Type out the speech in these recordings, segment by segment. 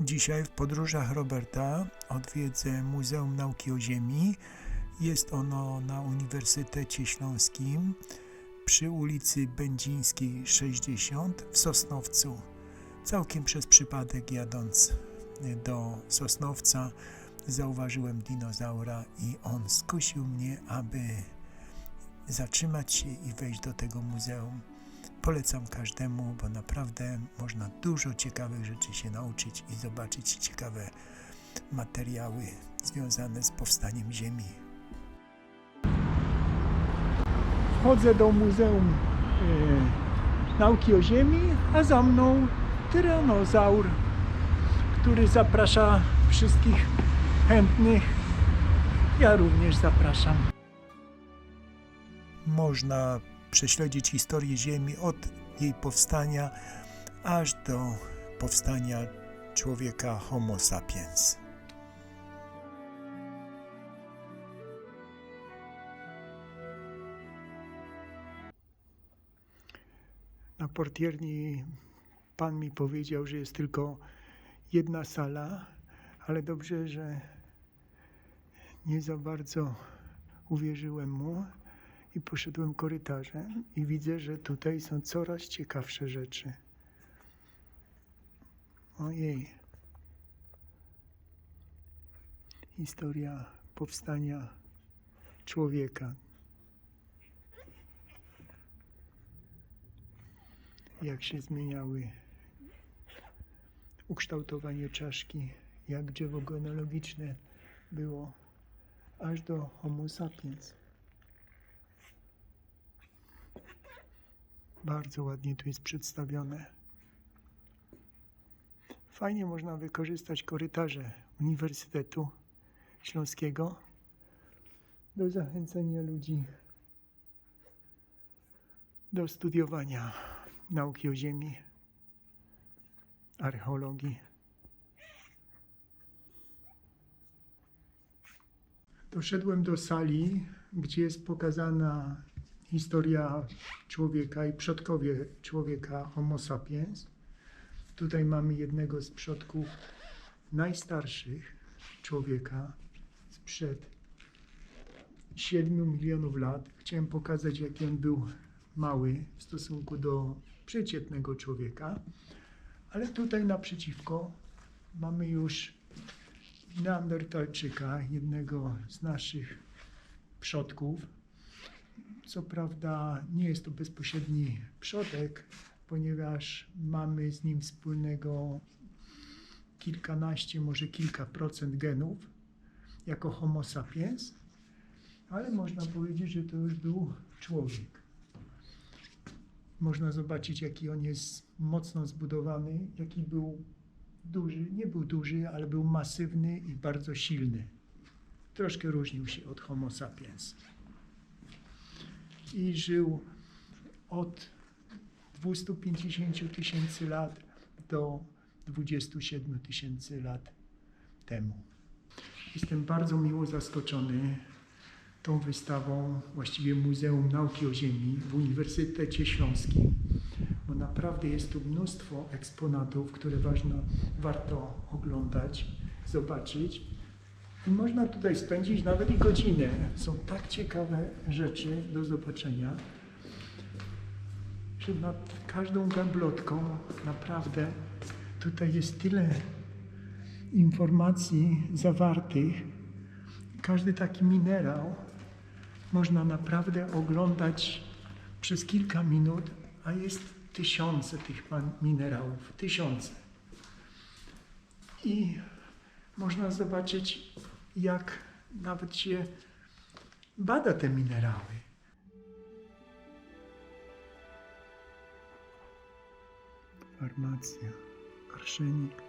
Dzisiaj w podróżach Roberta odwiedzę Muzeum Nauki o Ziemi. Jest ono na Uniwersytecie Śląskim przy ulicy Będzińskiej 60 w Sosnowcu. Całkiem przez przypadek jadąc do Sosnowca zauważyłem dinozaura i on skusił mnie, aby zatrzymać się i wejść do tego muzeum. Polecam każdemu, bo naprawdę można dużo ciekawych rzeczy się nauczyć i zobaczyć ciekawe materiały związane z powstaniem Ziemi. Wchodzę do Muzeum e, Nauki o Ziemi, a za mną tyranozaur, który zaprasza wszystkich chętnych. Ja również zapraszam. Można prześledzić historię Ziemi od jej powstania aż do powstania człowieka Homo sapiens. Na portierni pan mi powiedział, że jest tylko jedna sala, ale dobrze, że nie za bardzo uwierzyłem mu i poszedłem korytarzem i widzę, że tutaj są coraz ciekawsze rzeczy. Ojej. Historia powstania człowieka. Jak się zmieniały ukształtowanie czaszki, jak drzewo genealogiczne było aż do Homo sapiens. Bardzo ładnie tu jest przedstawione. Fajnie można wykorzystać korytarze Uniwersytetu Śląskiego do zachęcenia ludzi do studiowania nauki o Ziemi, archeologii. Doszedłem do sali, gdzie jest pokazana historia człowieka i przodkowie człowieka Homo sapiens. Tutaj mamy jednego z przodków najstarszych człowieka sprzed 7 milionów lat. Chciałem pokazać, jaki on był mały w stosunku do przeciętnego człowieka. Ale tutaj naprzeciwko mamy już Neandertalczyka, jednego z naszych przodków. Co prawda nie jest to bezpośredni przodek, ponieważ mamy z nim wspólnego kilkanaście, może kilka procent genów jako Homo sapiens, ale można powiedzieć, że to już był człowiek. Można zobaczyć, jaki on jest mocno zbudowany, jaki był duży. Nie był duży, ale był masywny i bardzo silny. Troszkę różnił się od Homo sapiens. I żył od 250 tysięcy lat do 27 tysięcy lat temu. Jestem bardzo miło zaskoczony tą wystawą, właściwie Muzeum Nauki o Ziemi w Uniwersytecie Śląskim, bo naprawdę jest tu mnóstwo eksponatów, które ważno, warto oglądać, zobaczyć. Można tutaj spędzić nawet i godzinę. Są tak ciekawe rzeczy do zobaczenia, że nad każdą gablotką naprawdę tutaj jest tyle informacji zawartych. Każdy taki minerał można naprawdę oglądać przez kilka minut, a jest tysiące tych minerałów, tysiące. I można zobaczyć, jak nawet się bada te minerały. Farmacja, arszenik.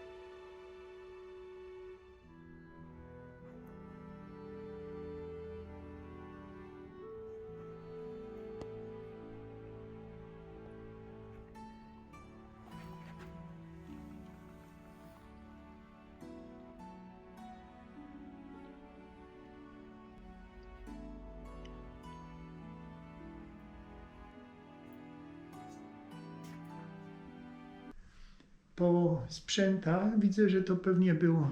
Po sprzętach widzę, że to pewnie był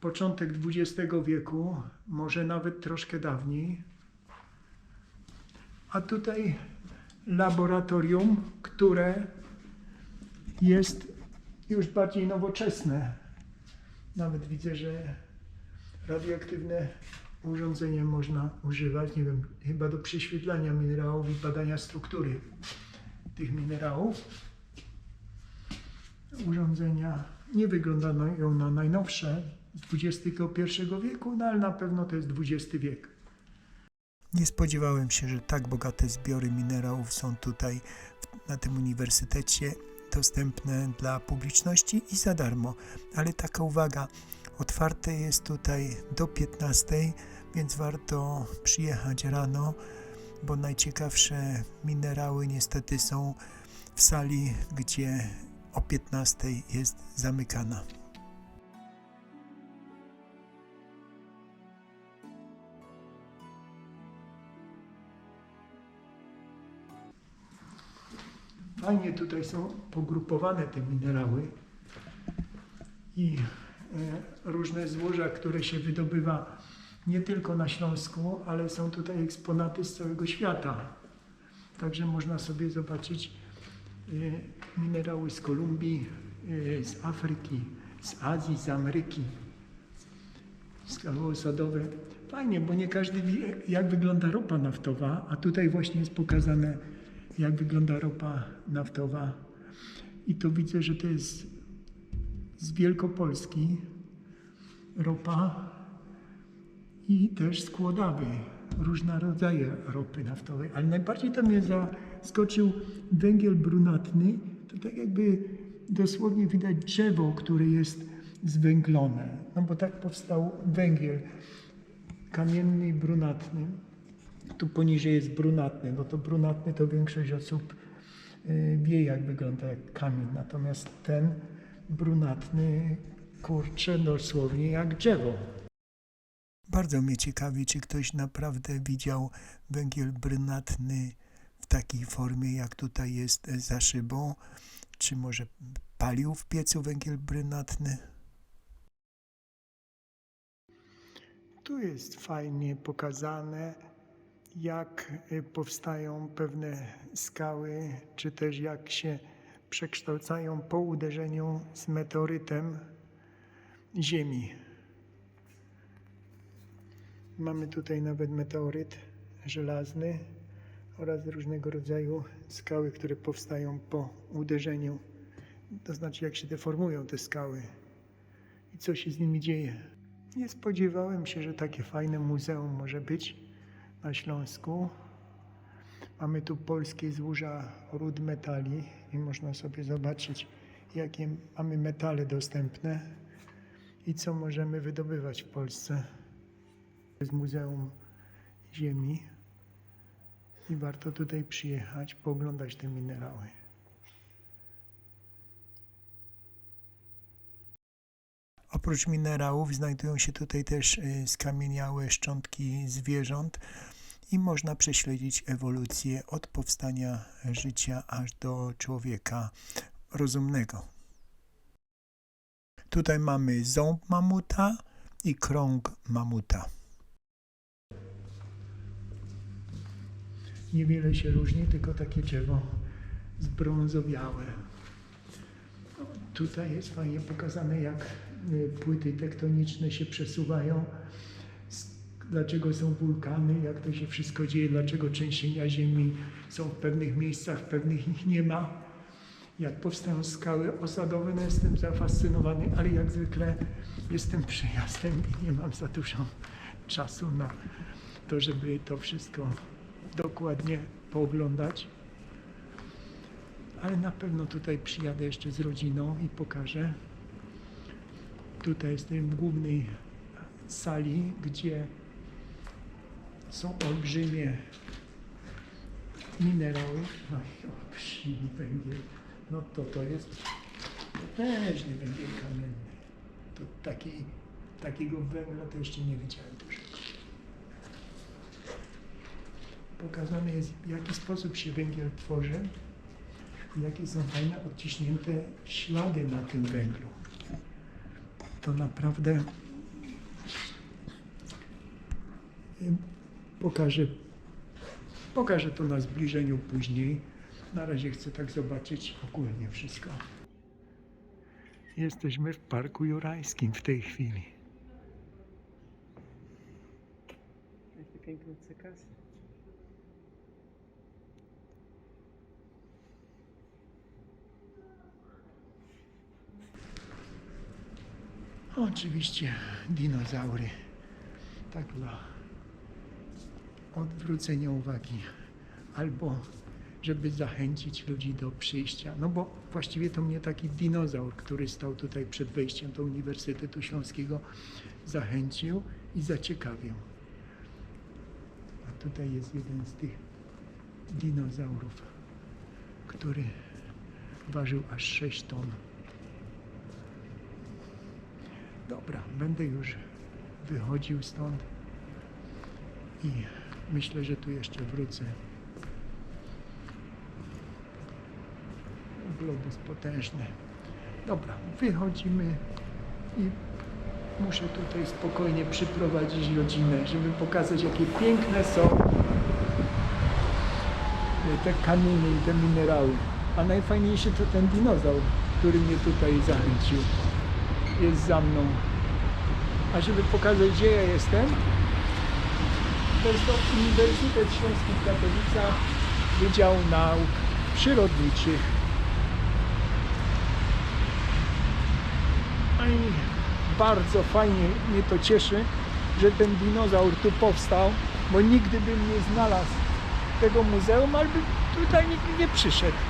początek XX wieku, może nawet troszkę dawniej. A tutaj laboratorium, które jest już bardziej nowoczesne. Nawet widzę, że radioaktywne urządzenie można używać, nie wiem, chyba do prześwietlania minerałów i badania struktury tych minerałów. Urządzenia nie wyglądają na najnowsze z XXI wieku, no ale na pewno to jest XX wiek. Nie spodziewałem się, że tak bogate zbiory minerałów są tutaj na tym uniwersytecie dostępne dla publiczności i za darmo. Ale taka uwaga, otwarte jest tutaj do 15, więc warto przyjechać rano, bo najciekawsze minerały niestety są w sali, gdzie o 15 jest zamykana. Fajnie tutaj są pogrupowane te minerały i e, różne złoża, które się wydobywa nie tylko na Śląsku, ale są tutaj eksponaty z całego świata. Także można sobie zobaczyć minerały z Kolumbii, e, z Afryki, z Azji, z Ameryki, skały osadowe. Fajnie, bo nie każdy wie, jak wygląda ropa naftowa, a tutaj właśnie jest pokazane, jak wygląda ropa naftowa. I to widzę, że to jest z Wielkopolski ropa i też z. Różne rodzaje ropy naftowej, ale najbardziej to mnie zaskoczył węgiel brunatny. To tak jakby dosłownie widać drzewo, które jest zwęglone. No bo tak powstał węgiel kamienny i brunatny. Tu poniżej jest brunatny. No to brunatny to większość osób y, wie, jak wygląda jak kamień. Natomiast ten brunatny, kurczę, dosłownie jak drzewo. Bardzo mnie ciekawi, czy ktoś naprawdę widział węgiel brunatny takiej formie, jak tutaj jest e, za szybą, czy może palił w piecu węgiel brunatny. Tu jest fajnie pokazane, jak y, powstają pewne skały, czy też jak się przekształcają po uderzeniu z meteorytem Ziemi. Mamy tutaj nawet meteoryt żelazny oraz różnego rodzaju skały, które powstają po uderzeniu. To znaczy, jak się deformują te skały i co się z nimi dzieje. Nie spodziewałem się, że takie fajne muzeum może być na Śląsku. Mamy tu polskie złoża ród metali i można sobie zobaczyć, jakie mamy metale dostępne i co możemy wydobywać w Polsce. Jest Muzeum Ziemi i warto tutaj przyjechać, pooglądać te minerały. Oprócz minerałów znajdują się tutaj też y, skamieniałe szczątki zwierząt i można prześledzić ewolucję od powstania życia aż do człowieka rozumnego. Tutaj mamy ząb mamuta i krąg mamuta. Niewiele się różni, tylko takie drzewo zbrązowiałe. No, Tutaj jest fajnie pokazane, jak y, płyty tektoniczne się przesuwają, dlaczego są wulkany, jak to się wszystko dzieje, dlaczego trzęsienia ziemi są w pewnych miejscach, w pewnych ich nie ma. Jak powstają skały osadowe, no jestem zafascynowany, ale jak zwykle jestem przyjazdem i nie mam za dużo czasu na to, żeby to wszystko dokładnie pooglądać. Ale na pewno tutaj przyjadę jeszcze z rodziną i pokażę. Tutaj jestem w głównej sali, gdzie są olbrzymie minerały. No olbrzymi węgiel. No to to jest potężny węgiel kamienny. To takiej, takiego węgla to jeszcze nie widziałem pokazane jest, w jaki sposób się węgiel tworzy. I jakie są fajne odciśnięte ślady na tym węglu. To naprawdę pokażę, pokażę to na zbliżeniu później. Na razie chcę tak zobaczyć ogólnie wszystko. Jesteśmy w Parku Jurajskim w tej chwili. Jaki piękny cykas. Oczywiście dinozaury. Tak dla odwrócenia uwagi. Albo żeby zachęcić ludzi do przyjścia. No bo właściwie to mnie taki dinozaur, który stał tutaj przed wejściem do Uniwersytetu Śląskiego, zachęcił i zaciekawił. A tutaj jest jeden z tych dinozaurów, który ważył aż 6 ton. Dobra, będę już wychodził stąd i myślę, że tu jeszcze wrócę. Globus potężny. Dobra, wychodzimy i muszę tutaj spokojnie przyprowadzić rodzinę, żeby pokazać, jakie piękne są te kamienie i te minerały. A najfajniejszy to ten dinozaur, który mnie tutaj zachęcił jest za mną. A żeby pokazać, gdzie ja jestem, to jest to Uniwersytet Śląski w Katowicach, Wydział Nauk Przyrodniczych. I bardzo fajnie mnie to cieszy, że ten dinozaur tu powstał, bo nigdy bym nie znalazł tego muzeum, albo tutaj nikt nie przyszedł.